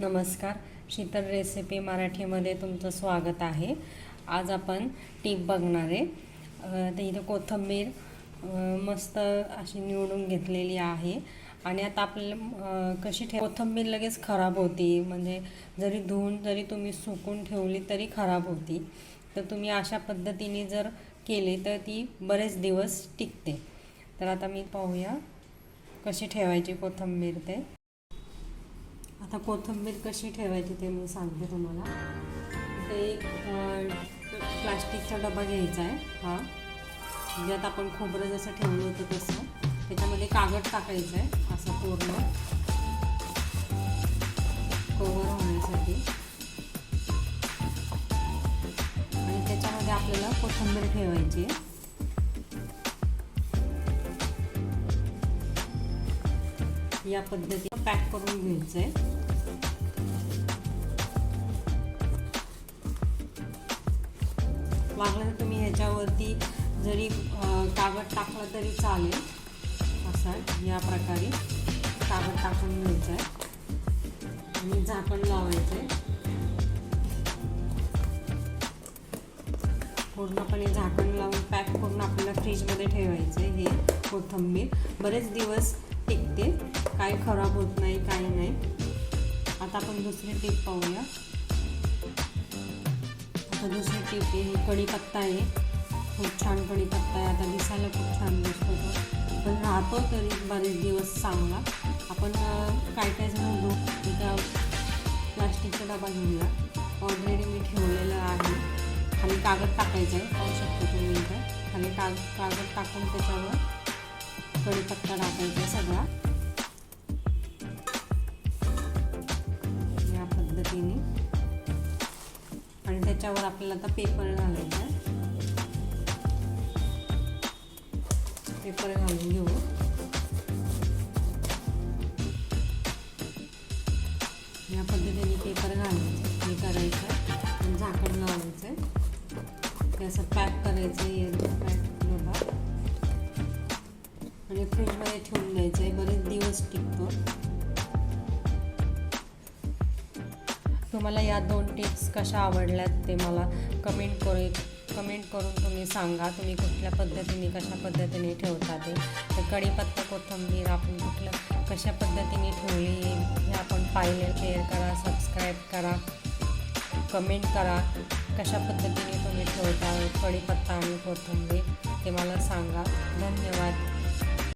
नमस्कार. शीतल रेसिपी मराठीमध्ये तुमचं स्वागत आहे. आज आपण टीप बघणार. आहे तर इथं कोथिंबीर मस्त अशी निवडून घेतलेली आहे. आणि आता आपल्याला कशी ठेव कोथिंबीर लगेच खराब होती. म्हणजे जरी धुवून जरी तुम्ही सुकून ठेवली तरी खराब होती. तर तुम्ही अशा पद्धतीने जर केली तर ती बरेच दिवस टिकते. तर आता मी पाहूया कशी ठेवायची कोथिंबीर ते. आता कोथिंबीर कशी ठेवायची ते मी सांगते तुम्हाला. ते एक प्लास्टिकचा डबा घ्यायचा आहे हा. ज्यात आपण खोबरं जसं ठेवलं होतं तसं. त्याच्यामध्ये कागद टाकायचं आहे असं पूर्ण. कवर होण्यासाठी. आणि त्याच्यामध्ये आपल्याला कोथिंबीर ठेवायची आहे. या पद्धतीनं पॅक करून घ्यायचं आहे. लागलं तर तुम्ही ह्याच्यावरती जरी कागद टाकला तरी चालेल. असा या प्रकारे कागद टाकून घ्यायचा आहे. आणि झाकण लावायचं आहे. पूर्णपणे झाकण लावून पॅक करून आपल्याला फ्रीजमध्ये ठेवायचं आहे हे कोथिंबीर. बरेच दिवस टिकते. काय खराब होत नाही काय नाही. आता आपण दुसरी टीप पाहूया. आता दुसरी टीप आहे कढीपत्ता आहे. खूप छान कढीपत्ता आहे. आता दिसायला खूप छान दिसतो तो. पण राहतो तरी बरेच दिवस चांगला. आपण काय काय जण दु एका प्लास्टिकचा डबा घेऊया. ऑलरेडी मी ठेवलेला आहे. खाली कागद टाकायचं आहे. पाहू शकतो तुम्ही इथं. खाली काग कागद टाकून त्याच्यावर कढीपत्ता टाकायचा आहे सगळा. या पद्धतीने. त्याच्यावर आपल्याला आता पेपर घालायचा आहे. पेपर घालून घेऊ. या पद्धतीने पेपर घालायचं हे करायचं आणि झाकण लावायचं. आहे ते असं पॅक करायचं आहे पॅक आणि फ्रीजमध्ये ठेवून द्यायचं आहे बरेच दिवस टिकतो. तुम्हाला या दोन टिप्स कशा आवडल्यात ते मला कमेंट करू कमेंट करून तुम्ही सांगा. तुम्ही कुठल्या पद्धतीने कशा पद्धतीने ठेवता ते. तर कढीपत्ता कोथिंबीर आपण कुठल्या कशा पद्धतीने ठेवली हे आपण पाहिलं. शेअर करा सबस्क्राईब करा कमेंट करा. कशा पद्धतीने तुम्ही ठेवता कढीपत्ता आणि कोथिंबीर ते मला सांगा. धन्यवाद.